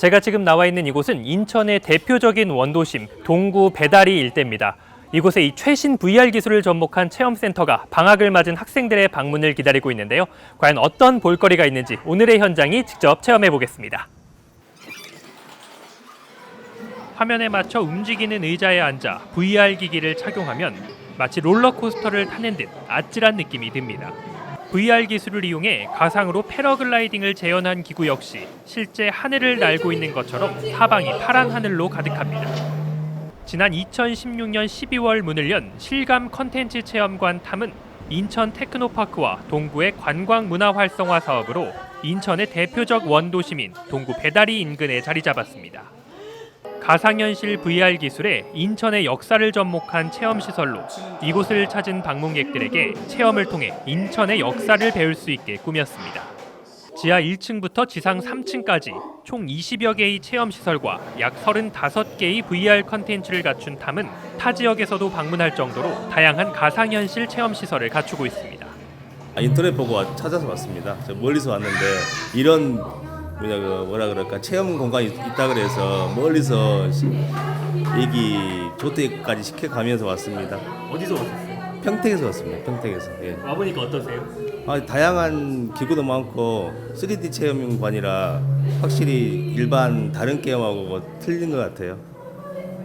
제가 지금 나와 있는 이곳은 인천의 대표적인 원도심 동구 배다리 일대입니다. 이곳에 이 최신 VR 기술을 접목한 체험센터가 방학을 맞은 학생들의 방문을 기다리고 있는데요. 과연 어떤 볼거리가 있는지 오늘의 현장이 직접 체험해 보겠습니다. 화면에 맞춰 움직이는 의자에 앉아 VR 기기를 착용하면 마치 롤러코스터를 타는 듯 아찔한 느낌이 듭니다. VR 기술을 이용해 가상으로 패러글라이딩을 재현한 기구 역시 실제 하늘을 날고 있는 것처럼 사방이 파란 하늘로 가득합니다. 지난 2016년 12월 문을 연 실감 컨텐츠 체험관 탐은 인천 테크노파크와 동구의 관광 문화 활성화 사업으로 인천의 대표적 원도심인 동구 배다리 인근에 자리 잡았습니다. 가상현실 VR 기술에 인천의 역사를 접목한 체험 시설로 이곳을 찾은 방문객들에게 체험을 통해 인천의 역사를 배울 수 있게 꾸몄습니다. 지하 1층부터 지상 3층까지 총 20여 개의 체험 시설과 약 35개의 VR 컨텐츠를 갖춘 탐은 타 지역에서도 방문할 정도로 다양한 가상현실 체험 시설을 갖추고 있습니다. 아, 인터넷 보고 와- 찾아서 왔습니다. 저 멀리서 왔는데 이런 뭐냐 그 뭐라 그럴까 체험 공간이 있다 그래서 멀리서 시- 얘기 조퇴까지 시켜가면서 왔습니다. 어디서 오셨어요? 평택에서 왔습니다. 평택에서. 예. 와보니까 어떠세요? 아, 다양한 기구도 많고 3D 체험관이라 확실히 일반 다른 게임하고 뭐 틀린 것 같아요.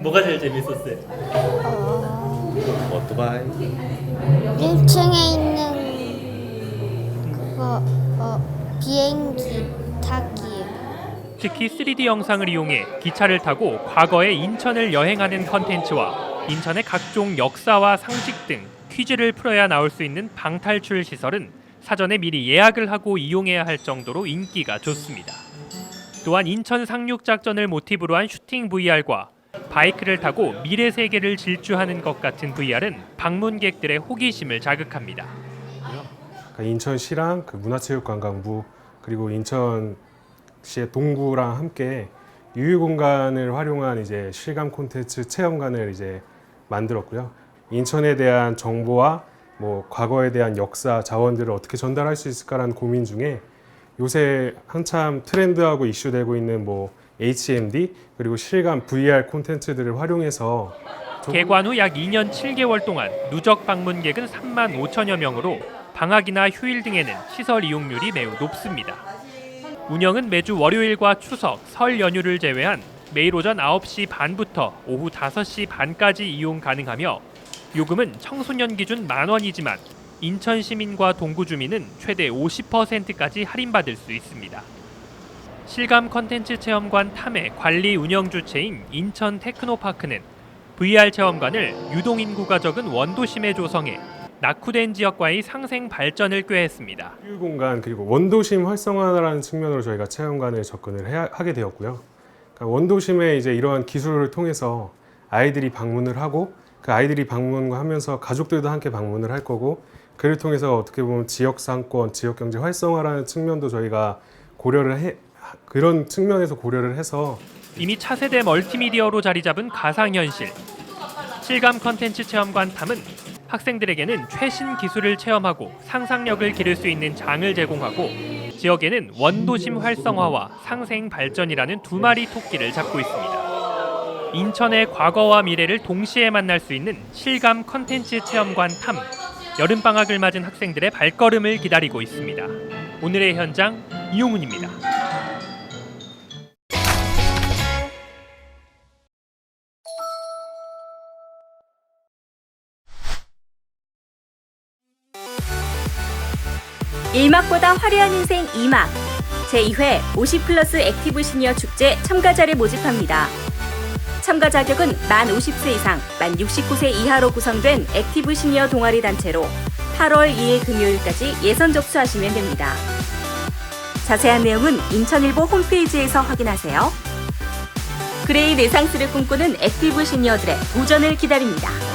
뭐가 제일 재밌었어요? 오토바이 1층에 있는 그거 어, 비행기. 특히 3D 영상을 이용해 기차를 타고 과거의 인천을 여행하는 컨텐츠와 인천의 각종 역사와 상식 등 퀴즈를 풀어야 나올 수 있는 방탈출 시설은 사전에 미리 예약을 하고 이용해야 할 정도로 인기가 좋습니다. 또한 인천 상륙 작전을 모티브로 한 슈팅 VR과 바이크를 타고 미래 세계를 질주하는 것 같은 VR은 방문객들의 호기심을 자극합니다. 그러니까 인천시랑 그 문화체육관광부 그리고 인천 시의 동구랑 함께 유휴 공간을 활용한 이제 실감 콘텐츠 체험관을 이제 만들었고요. 인천에 대한 정보와 뭐 과거에 대한 역사 자원들을 어떻게 전달할 수 있을까라는 고민 중에 요새 한참 트렌드하고 이슈되고 있는 뭐 HMD 그리고 실감 VR 콘텐츠들을 활용해서 개관 후 약 2년 7개월 동안 누적 방문객은 3만 5천여 명으로 방학이나 휴일 등에는 시설 이용률이 매우 높습니다. 운영은 매주 월요일과 추석, 설 연휴를 제외한 매일 오전 9시 반부터 오후 5시 반까지 이용 가능하며 요금은 청소년 기준 만 원이지만 인천 시민과 동구 주민은 최대 50%까지 할인받을 수 있습니다. 실감 컨텐츠 체험관 탐의 관리 운영 주체인 인천 테크노파크는 VR 체험관을 유동 인구가 적은 원도심에 조성해 낙후된 지역과의 상생 발전을 꾀했습니다. 유휴 공간 그리고 원도심 활성화라는 측면으로 저희가 체험관을 접근을 해야, 하게 되었고요. 그러니까 원도심에 이제 이러한 기술을 통해서 아이들이 방문을 하고 그 아이들이 방문을 하면서 가족들도 함께 방문을 할 거고 그를 통해서 어떻게 보면 지역 상권, 지역 경제 활성화라는 측면도 저희가 고려를 해 그런 측면에서 고려를 해서 이미 차세대 멀티미디어로 자리 잡은 가상현실 실감 컨텐츠 체험관 탐은 학생들에게는 최신 기술을 체험하고 상상력을 기를 수 있는 장을 제공하고 지역에는 원도심 활성화와 상생 발전이라는 두 마리 토끼를 잡고 있습니다. 인천의 과거와 미래를 동시에 만날 수 있는 실감 컨텐츠 체험관 탐 여름 방학을 맞은 학생들의 발걸음을 기다리고 있습니다. 오늘의 현장 이용훈입니다. 일막보다 화려한 인생 2막 제2회 50 플러스 액티브 시니어 축제 참가자를 모집합니다. 참가 자격은 만 50세 이상, 만 69세 이하로 구성된 액티브 시니어 동아리 단체로 8월 2일 금요일까지 예선 접수하시면 됩니다. 자세한 내용은 인천일보 홈페이지에서 확인하세요. 그레이 네상스를 꿈꾸는 액티브 시니어들의 도전을 기다립니다.